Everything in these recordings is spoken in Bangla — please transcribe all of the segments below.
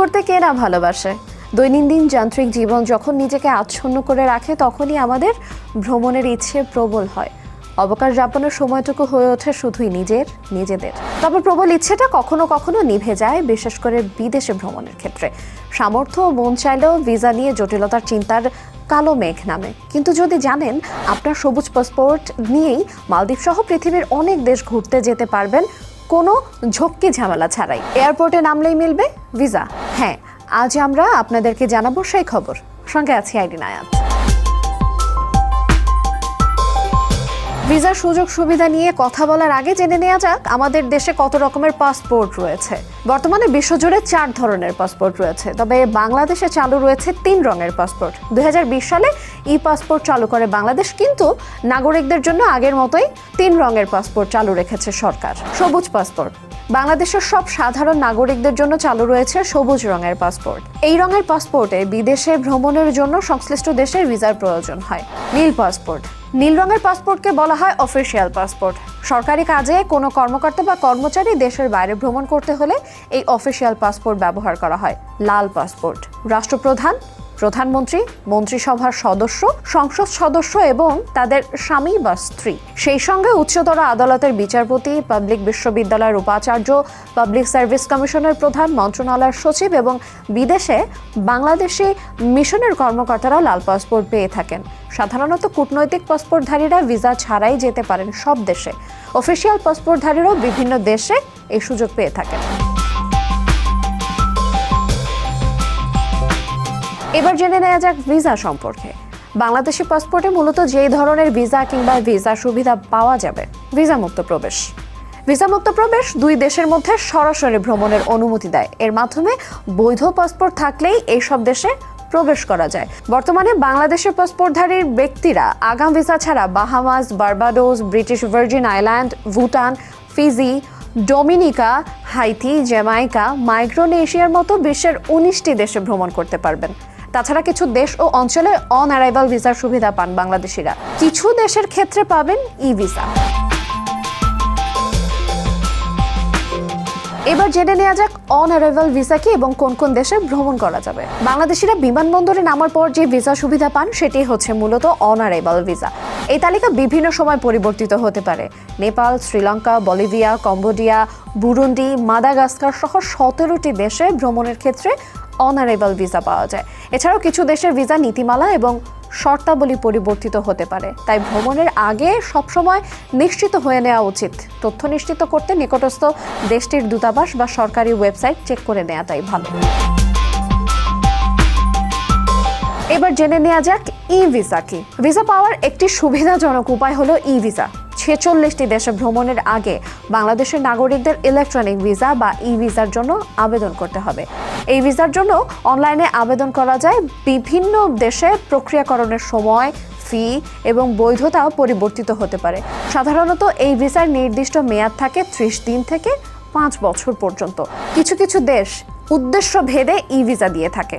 করতে কে না ভালোবাসে? দৈনন্দিন যান্ত্রিক জীবন যখন নিজেকে আচ্ছন্ন করে রাখে, তখনই আমাদের ভ্রমণের ইচ্ছে প্রবল হয়। অবকাশ যাপনের সময়টুকু হয়ে ওঠে শুধুই নিজের, নিজেদের। তবে প্রবল ইচ্ছেটা কখনো কখনো নিভে যায়, বিশেষ করে বিদেশে ভ্রমণের ক্ষেত্রে। সামর্থ্য মন চাইলেও ভিসা নিয়ে জটিলতার চিন্তার কালো মেঘ নামে। কিন্তু যদি জানেন, আপনার সবুজ পাসপোর্ট নিয়েই মালদ্বীপ সহ পৃথিবীর অনেক দেশ ঘুরতে যেতে পারবেন, কোনো ঝক্কি ঝামেলা ছাড়াই। এয়ারপোর্টে নামলেই মিলবে ভিসা। হ্যাঁ আজ আমরা আপনাদেরকে জানাব সেই খবর। সঙ্গে আছি আইডি নায়াত। ভিসার সুযোগ সুবিধা নিয়ে কথা বলার আগে জেনে নেওয়া যাক, আমাদের দেশে কত রকমের পাসপোর্ট রয়েছে। বর্তমানে বিশ্বজুড়ে চার ধরনের পাসপোর্ট রয়েছে, তবে বাংলাদেশে চালু রয়েছে তিন রঙের পাসপোর্ট। দুই হাজার বিশ সালে ই পাসপোর্ট চালু করে বাংলাদেশ, কিন্তু নাগরিকদের জন্য আগের মতোই তিন রঙের পাসপোর্ট চালু রেখেছে সরকার। সবুজ পাসপোর্ট। বাংলাদেশের সব সাধারণ নাগরিকদের জন্য চালু রয়েছে সবুজ রঙের পাসপোর্ট। এই রঙের পাসপোর্টে বিদেশে ভ্রমণের জন্য সংশ্লিষ্ট দেশের ভিসার প্রয়োজন হয়। নীল পাসপোর্ট। নীল রঙের পাসপোর্টকে বলা হয় অফিসিয়াল পাসপোর্ট। সরকারি কাজে কোনো কর্মকর্তা বা কর্মচারী দেশের বাইরে ভ্রমণ করতে হলে এই অফিসিয়াল পাসপোর্ট ব্যবহার করা হয়। লাল পাসপোর্ট। রাষ্ট্রপ্রধান প্রধানমন্ত্রী, মন্ত্রিসভার সদস্য, সংসদ সদস্য এবং তাদের স্বামী বা স্ত্রী। সেই সঙ্গে উচ্চতর আদালতের বিচারপতি, পাবলিক বিশ্ববিদ্যালয়ের উপাচার্য, পাবলিক সার্ভিস কমিশনের প্রধান, মন্ত্রণালয়ের সচিব এবং বিদেশে বাংলাদেশি মিশনের কর্মকর্তারা লাল পাসপোর্ট পেয়ে থাকেন। সাধারণত কূটনৈতিক পাসপোর্টধারীরা ভিসা ছাড়াই যেতে পারেন সব দেশে। অফিসিয়াল পাসপোর্টধারীরাও বিভিন্ন দেশে এই সুযোগ পেয়ে থাকেন। এবার জেনে নেওয়া যাক ভিসা সম্পর্কে। বাংলাদেশি পাসপোর্টে মূলত যেই ধরনের ভিসা কিংবা ভিসা সুবিধা পাওয়া যাবে ভিসা মুক্ত প্রবেশ। ভিসা মুক্ত প্রবেশ দুই দেশের মধ্যে সরাসরি ভ্রমণের অনুমতি দেয়। এর মাধ্যমে বৈধ পাসপোর্ট থাকলেই এইসব দেশে প্রবেশ করা যায়। বর্তমানে বাংলাদেশের পাসপোর্টধারীর ব্যক্তিরা আগাম ভিসা ছাড়া Bahamas, Barbados, British Virgin Island, Bhutan, Fiji, Dominica, Haiti, Jamaica মাইক্রোনেশিয়ার মতো বিশ্বের উনিশটি দেশে ভ্রমণ করতে পারবেন। তাছাড়া কিছু দেশ ও অঞ্চলে অন অ্যারাইভাল ভিসার সুবিধা পান বাংলাদেশিরা। কিছু দেশের ক্ষেত্রে পাবেন ই ভিসা এবার জেনে নেওয়া যাক অন অ্যারাইভাল ভিসা কি এবং কোন কোন দেশে ভ্রমণ করা যাবে। বাংলাদেশিরা বিমানবন্দরে নামার পর যে ভিসা সুবিধা পান, সেটি হচ্ছে মূলত অন অ্যারাইভাল ভিসা এই তালিকা বিভিন্ন সময় পরিবর্তিত হতে পারে। Nepal, Sri Lanka, Bolivia, Cambodia, Burundi, Madagascar সহ সতেরোটি দেশে ভ্রমণের ক্ষেত্রে অন অ্যারাইভাল ভিসা পাওয়া যায়। এছাড়াও কিছু দেশের ভিসা নীতিমালা এবং শর্তাবলী পরিবর্তিত হতে পারে। তাই ভ্রমণের আগে সবসময় নিশ্চিত হয়ে নেওয়া উচিত। তথ্য নিশ্চিত করতে নিকটস্থ দেশটির দূতাবাস বা সরকারি ওয়েবসাইট চেক করে নেওয়াটাই ভালো। এবার জেনে নেওয়া যাক ই ভিসা কি। ভিসা পাওয়ার একটি সুবিধাজনক উপায় হলো ই ভিসা ছেচল্লিশটি দেশে ভ্রমণের আগে বাংলাদেশের নাগরিকদের ইলেকট্রনিক ভিসা বা ই ভিসার জন্য আবেদন করতে হবে। এই ভিসার জন্য অনলাইনে আবেদন করা যায় বিভিন্ন দেশে প্রক্রিয়াকরণের সময় ফি এবং বৈধতাও পরিবর্তিত হতে পারে। সাধারণত এই ভিসার নির্দিষ্ট মেয়াদ থাকে ত্রিশ দিন থেকে পাঁচ বছর পর্যন্ত। কিছু কিছু দেশ উদ্দেশ্য ভেদে ই ভিসা দিয়ে থাকে।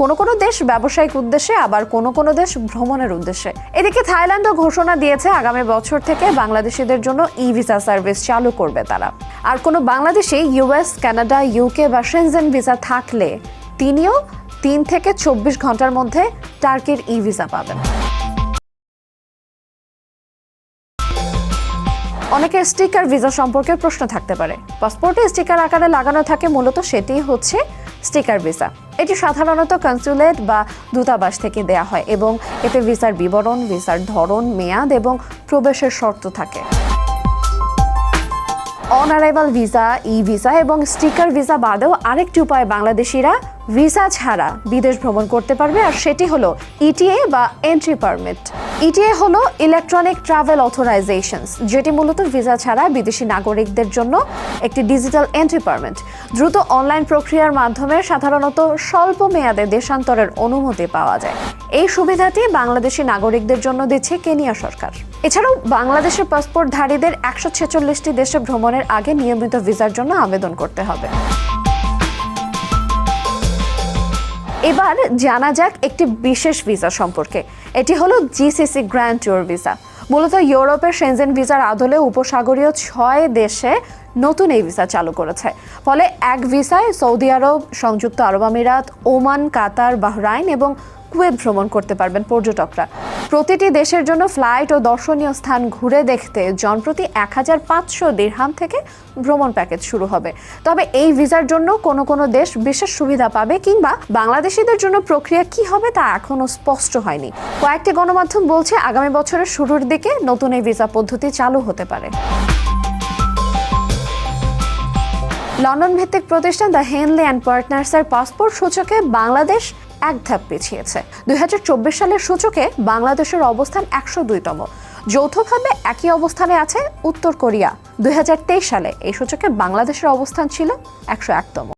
কোনো কোনো দেশ ব্যবসায়িক উদ্দেশ্যে, আবার কোনো কোনো দেশ ভ্রমণের উদ্দেশ্যে। এদিকে থাইল্যান্ডও ঘোষণা দিয়েছে, আগামী বছর থেকে বাংলাদেশিদের জন্য ই ভিসা সার্ভিস চালু করবে তারা। আর কোনো বাংলাদেশি, ইউএস, কানাডা, ইউকে বা সেনজেন ভিসা থাকলে তিনিও তিন থেকে চব্বিশ ঘণ্টার মধ্যে টার্কির ই ভিসা পাবেন। অনেকের স্টিকার ভিসা সম্পর্কে প্রশ্ন থাকতে পারে। পাসপোর্টে স্টিকার আকারে লাগানো থাকে, মূলত সেটি হচ্ছে স্টিকার ভিসা। এটি সাধারণত কনসুলেট বা দূতাবাস থেকে দেয়া হয় এবং এতে ভিসার বিবরণ, ভিসার ধরন, মেয়াদ এবং প্রবেশের শর্ত থাকে। On arrival visa E visa এবং স্টিকার ভিসা বাদেও আরেকটি উপায় বাংলাদেশিরা ভিসা ছাড়া বিদেশ ভ্রমণ করতে পারবে, আর সেটি হলো ইটিএ বা এন্ট্রি পারমিট ইটিএ হলো ইলেকট্রনিক ট্রাভেল অথরাইজেশনস যেটি মূলত ভিসা ছাড়া বিদেশি নাগরিকদের জন্য একটি ডিজিটাল এন্ট্রি পারমিট দ্রুত অনলাইন প্রক্রিয়ার মাধ্যমে সাধারণত স্বল্প মেয়াদে দেশান্তরের অনুমতি পাওয়া যায়। এই সুবিধাটি বাংলাদেশি নাগরিকদের জন্য দিচ্ছে কেনিয়া সরকার। এছাড়াও বাংলাদেশের পাসপোর্টধারীদের একশো ছেচল্লিশটি দেশে ভ্রমণের আগে নিয়মিত ভিসার জন্য আবেদন করতে হবে। এবার জানা যাক একটি বিশেষ ভিসা সম্পর্কে। এটি হলো জিসিসি গ্র্যান্ড ট্যুর ভিসা মূলত ইউরোপের সেনজেন ভিসার আদলে উপসাগরীয় ছয় দেশে নতুন এই ভিসা চালু করেছে। ফলে এক ভিসায় সৌদি আরব, সংযুক্ত আরব আমিরাত, ওমান, কাতার, বাহরাইন এবং কুয়েত ভ্রমণ করতে পারবেন পর্যটকরা। প্রতিটি দেশের জন্য ফ্লাইট ও দর্শনীয় স্থান ঘুরে দেখতে জনপ্রতি এক হাজার পাঁচশো দিরহাম থেকে ভ্রমণ প্যাকেজ শুরু হবে। তবে এই ভিসার জন্য কোনো কোনো দেশ বিশেষ সুবিধা পাবে কিংবা বাংলাদেশিদের জন্য প্রক্রিয়া কি হবে তা এখনও স্পষ্ট হয়নি। কয়েকটি গণমাধ্যম বলছে আগামী বছরের শুরুর দিকে নতুন এই ভিসা পদ্ধতি চালু হতে পারে। লন্ডন ভিত্তিক প্রতিষ্ঠান দ্য হেনলি অ্যান্ড পার্টনার্সের পাসপোর্ট সূচকে বাংলাদেশ এক ধাপ পিছিয়েছে। দুই হাজার চব্বিশ সালের সূচকে বাংলাদেশের অবস্থান একশো দুইতম। যৌথভাবে একই অবস্থানে আছে উত্তর কোরিয়া। দুই হাজার তেইশ সালে এই সূচকে বাংলাদেশের অবস্থান ছিল একশো একতম।